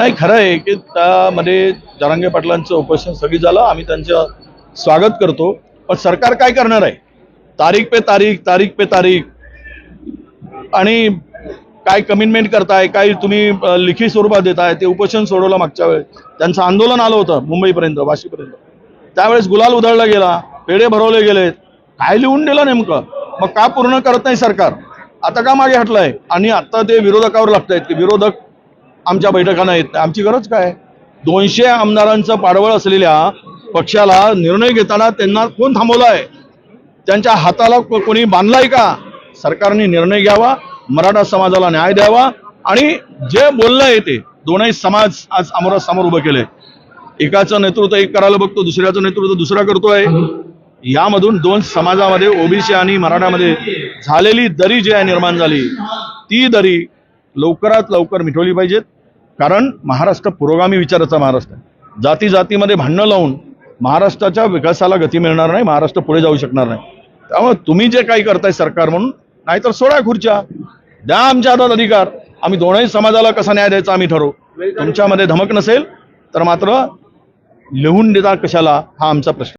नाही खरं आहे की त्यामध्ये जरांगे पाटलांचं उपोषण स्थगित झालं आम्ही त्यांचं स्वागत करतो. पण सरकार काय करणार आहे? तारीख पे तारीख तारीख पे तारीख. आणि काय कमिटमेंट करताय काय तुम्ही लिखी स्वरूपात देताय ते उपोषण सोडवलं मागच्या वेळेस. त्यांचं आंदोलन आलं होतं मुंबईपर्यंत वाशीपर्यंत. त्यावेळेस गुलाल उधळला गेला पेढे भरवले गेलेत. काय लिहून दिलं नेमकं? मग का पूर्ण करत नाही सरकार? आता का मागे हटलंय? आणि आता ते विरोधकावर लागतायत की विरोधक आमच्या बैठकांना येत नाही. आमची गरज काय? दोनशे आमदारांचं पाडवळ असलेल्या पक्षाला निर्णय घेताना त्यांना कोण थांबवलाय? त्यांच्या हाताला कोणी बांधलाय का? सरकारने निर्णय घ्यावा मराठा समाजाला न्याय द्यावा आणि जे बोलणं आहे ते. दोनही समाज आज समोर उभं केलंय एकाचं नेतृत्व एक करायला बघतो दुसऱ्याचं नेतृत्व दुसरा करतोय. यामधून दोन समाजामध्ये ओबीसी आणि मराठामध्ये झालेली दरी जी आहे निर्माण झाली ती दरी लवकरात लवकर मिठवली पाहिजेत. कारण महाराष्ट्र पुरोगामी विचाराचा महाराष्ट्र आहे. जाती जातीमध्ये भांडणं लावून महाराष्ट्राच्या विकासाला गती मिळणार नाही महाराष्ट्र पुढे जाऊ शकणार नाही. त्यामुळे तुम्ही जे काही करताय सरकार म्हणून नाहीतर सोडा खुर्च्या. द्या आमच्या हातात अधिकार. आम्ही दोनही समाजाला कसा न्याय द्यायचा आम्ही ठरवू. तुमच्यामध्ये धमक नसेल तर मात्र लिहून देता कशाला हा आमचा प्रश्न.